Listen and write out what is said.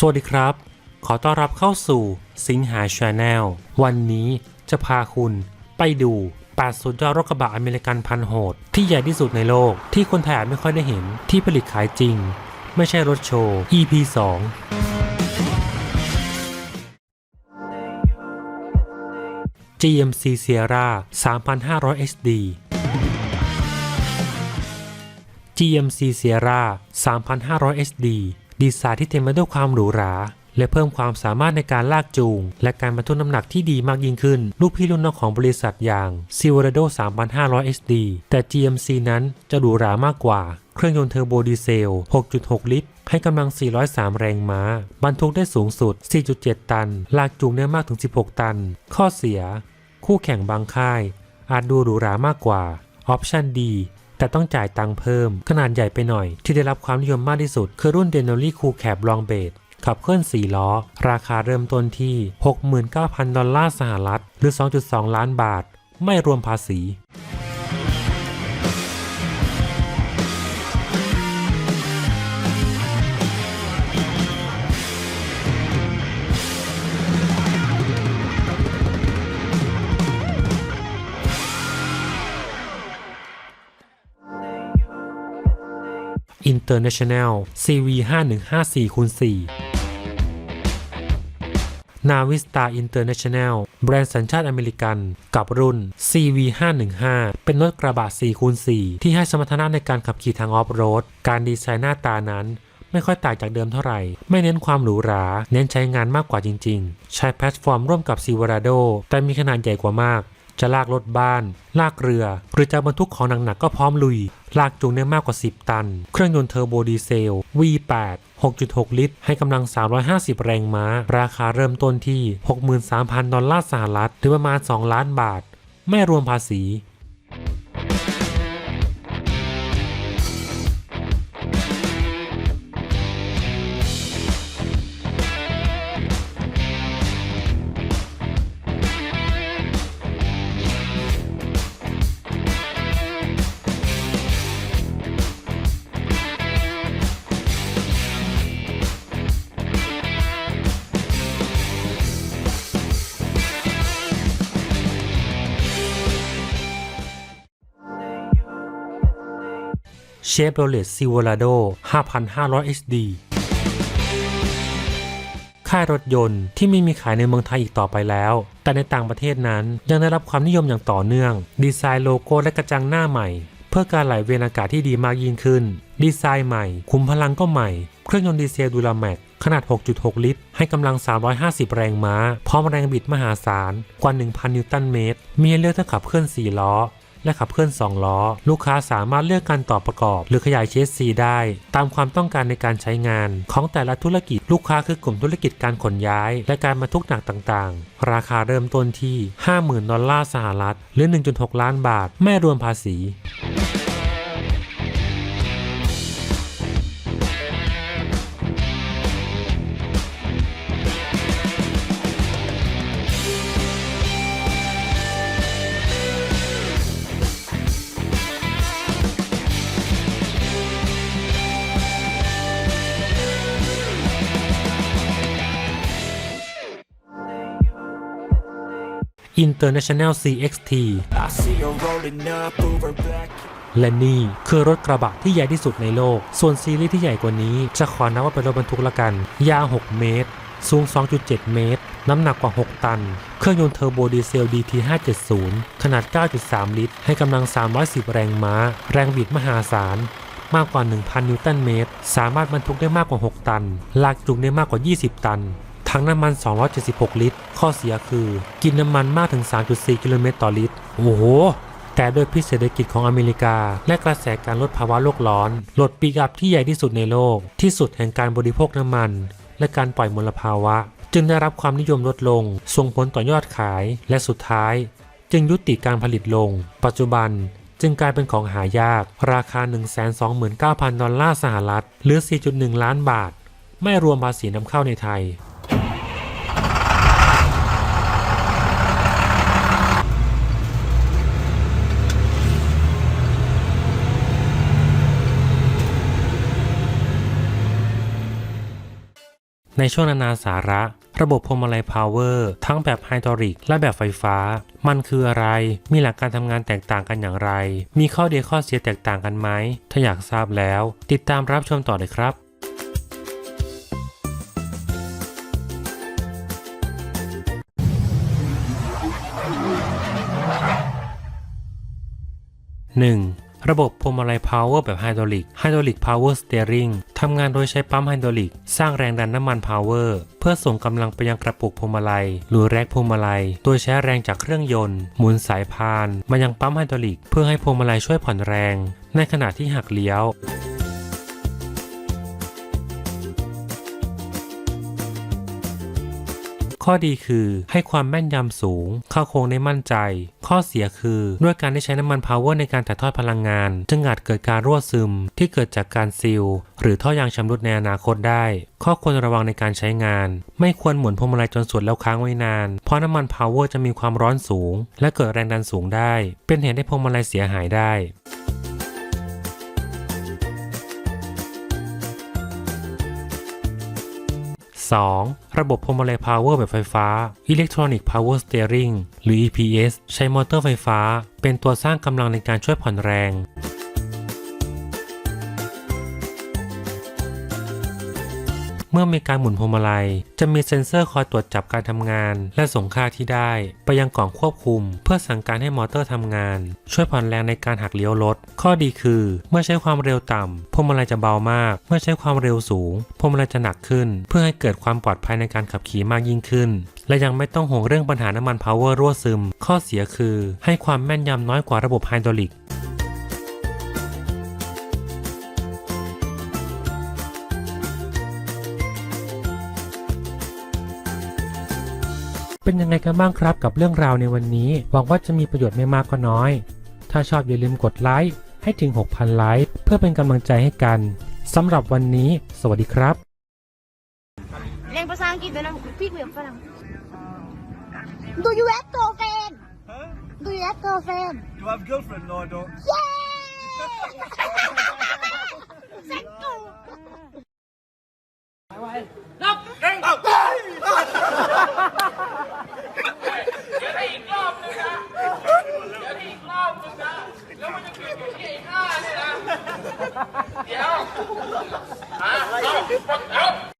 สวัสดีครับ ขอต้อนรับเข้าสู่สิงหาชาแนลวันนี้จะพาคุณไปดู 8 สุดยอดรถกระบะอเมริกันพันโหด ที่ใหญ่ที่สุดในโลกที่คนไทยอาจไม่ค่อยได้เห็นที่ผลิตขายจริง ไม่ใช่รถโชว์ EP 2 GMC Sierra 3500 HD GMC Sierra 3500 HD ดีไซน์ที่เต็มไปด้วยความหรูหรา และเพิ่มความสามารถในการลากจูง และการบรรทุกน้ำหนักที่ดีมากยิ่งขึ้น ลูกพี่ลูกน้องของบริษัทอย่าง Silverado 3500 HD แต่ GMC นั้นจะหรูหรามากกว่า เครื่องยนต์เทอร์โบดีเซล 6.6 ลิตร ให้กำลัง 403 แรงม้า บรรทุกได้สูงสุด 4.7 ตัน ลากจูงได้มากถึง 16 ตัน ข้อเสีย คู่แข่งบางค่าย อาจดูหรูหรามากกว่าออปชันดี แต่ต้องจ่ายตังค์เพิ่ม ขนาดใหญ่ไปหน่อย ที่ได้รับความนิยมมากที่สุด คือรุ่น Denali Cool Cab Long Bed ขับเคลื่อน 4 ล้อ ราคาเริ่มต้นที่ 69,000 ดอลลาร์สหรัฐ หรือ 2.2 ล้านบาท ไม่รวมภาษี International CV 5154คูณ4 Navista International แบรนด์สัญชาติอเมริกัน กับรุ่น CV 515เป็นรถกระบะ4คูณ4ที่ให้สมรรถนะในการขับขี่ทางออฟโรด การดีไซน์หน้าตานั้นไม่ค่อยต่างจากเดิมเท่าไหร่ ไม่เน้นความหรูหรา เน้นใช้งานมากกว่าจริง ๆ ใช้แพลตฟอร์มร่วมกับ Silverado แต่มีขนาดใหญ่กว่ามาก จะลากรถบ้าน ลากเรือ หรือจะบรรทุกของหนักๆก็พร้อมลุย ลากจูงได้มากกว่า 10 ตัน เครื่องยนต์เทอร์โบดีเซล V8 6.6 ลิตร ให้กำลัง 350 แรงม้า ราคาเริ่มต้นที่ 63,000 ดอลลาร์สหรัฐหรือประมาณ 2 ล้านบาท ไม่รวมภาษี Chevrolet Silverado 5,500 HD ค่ายรถยนต์ที่ไม่มีขายในเมืองไทยอีกต่อไปแล้ว แต่ในต่างประเทศนั้นยังได้รับความนิยมอย่างต่อเนื่อง ดีไซน์โลโก้และกระจังหน้าใหม่ เพื่อการไหลเวียนอากาศที่ดีมากยิ่งขึ้น ดีไซน์ใหม่ คุมพลังก็ใหม่ เครื่องยนต์ดีเซลดูลาแม็กขนาด 6.6 ลิตร ให้กำลัง 350 แรงม้า พร้อมแรงบิดมหาศาล กว่า 1,000 นิวตันเมตร มีเลือกทั้งขับเคลื่อน 4 ล้อ และขับเคลื่อน 2 ล้อ ลูกค้าสามารถเลือกการต่อประกอบ หรือขยายเชสซีได้ ตามความต้องการในการใช้งาน ของแต่ละธุรกิจ ลูกค้าคือกลุ่มธุรกิจการขนย้าย และการบรรทุกหนักต่างๆ ราคาเริ่มต้นที่ 50,000 ดอลลาร์สหรัฐ หรือ 1.6 ล้านบาท ไม่รวมภาษี International CXT และนี่คือรถกระบะที่ใหญ่ที่สุดในโลก ส่วนซีรีส์ที่ใหญ่กว่านี้ จะขอนับว่าเป็นรถบรรทุกละกัน ยาว 6 เมตร สูง 2.7 เมตร น้ำหนักกว่า 6 ตัน เครื่องยนต์เทอร์โบดีเซล DT 570 ขนาด 9.3 ลิตร ให้กำลัง 310 แรงม้า แรงบิดมหาศาล มากกว่า 1,000 นิวตันเมตร สามารถบรรทุกได้มากกว่า 6 ตัน ลากจูงได้มากกว่า 20 ตัน ทั้งน้ำมัน 276 ลิตร ข้อเสียคือ กินน้ำมันมากถึง 3.4 กิโลเมตรต่อลิตร โอ้โห แต่โดยพิษเศรษฐกิจของอเมริกา และกระแสการลดภาวะโลกร้อนรถปีกอัพที่ใหญ่ที่สุดในโลก ที่สุดแห่งการบริโภคน้ำมัน และการปล่อยมลภาวะ จึงได้รับความนิยมลดลง ส่งผลต่อยอดขาย และสุดท้าย จึงยุติการผลิตลง ปัจจุบันจึงกลายเป็นของหายาก ราคา 129,000 ดอลลาร์สหรัฐ หรือ 4.1 ล้านบาท ไม่รวมภาษีนำเข้าในไทย ในช่วงนานาสาระ ระบบพวงมาลัยพาวเวอร์ทั้งแบบไฮดรอลิกและแบบไฟฟ้า มันคืออะไร มีหลักการทำงานแตกต่างกันอย่างไร มีข้อดีข้อเสียแตกต่างกันไหม ถ้าอยากทราบแล้ว ติดตามรับชมต่อเลยครับ 1. ระบบพวงมาลัยพาวเวอร์แบบไฮดรอลิกไฮดรอลิกพาวเวอร์สเต r ริงทำงานโดยใช้ปั๊มไฮดรอลิก สร้างแรงดันน้ำมันพาวเวอร์เพื่อส่งกำลังไปยังกระปุกพวงมาลัย หรือแรกพวงมาลัย โดยใช้แรงจากเครื่องยนต์ หมุนสายพาน มายังปั๊มไฮดรอลิก เพื่อให้พวงมาลัยช่วยผ่อนแรง ในขณะที่หักเลี้ยว ข้อดีคือให้ความแม่นยำสูง เข้าโค้งได้มั่นใจ ข้อเสียคือด้วยการที่ใช้น้ำมันพาวเวอร์ในการถ่ายทอดพลังงาน จึงอาจเกิดการรั่วซึมที่เกิดจากการซีล หรือท่อยางชำรุดในอนาคตได้ ข้อควรระวังในการใช้งาน ไม่ควรหมุนพวงมาลัยจนสุดแล้วค้างไว้นาน เพราะน้ำมันพาวเวอร์จะมีความร้อนสูง และเกิดแรงดันสูงได้ เป็นเหตุให้พวงมาลัยเสียหายได้ 2. ระบบพวงมาลัยพาวเวอร์แบบไฟฟ้า Electronic Power Steering หรือ EPS ใช้มอเตอร์ไฟฟ้า เป็นตัวสร้างกำลังในการช่วยผ่อนแรง เมื่อมีการหมุนพวงมาลัย จะมีเซ็นเซอร์คอยตรวจจับการทำงาน และส่งค่าที่ได้ ไปยังกล่องควบคุม เพื่อสั่งการให้มอเตอร์ทำงาน ช่วยผ่อนแรงในการหักเลี้ยวรถ ข้อดีคือ เมื่อใช้ความเร็วต่ำพวงมาลัยจะเบามาก เมื่อใช้ความเร็วสูงพวงมาลัยจะหนักขึ้น เพื่อให้เกิดความปลอดภัยในการขับขี่มากยิ่งขึ้น และยังไม่ต้องห่วงเรื่องปัญหาน้ำมันพาวเวอร์รั่วซึม ข้อเสียคือ ให้ความแม่นยำน้อยกว่าระบบไฮดรอลิก เป็นยังไงกันบ้างครับกับเรื่องราวในวันนี้ หวังว่าจะมีประโยชน์ไม่มากก็น้อย ถ้าชอบอย่าลืมกดไลค์ให้ถึง 6,000 ไลค์เพื่อเป็นกำลังใจให้กันสำหรับวันนี้ สวัสดีครับ เรียนภาษาอังกฤษด้วยนะพี่คุยกับฝรั่ง Do you have girlfriend Huh? Do you have girlfriend Do I have a girlfriend? No, I don't. Yeah เซ็กกู เดี๋ยว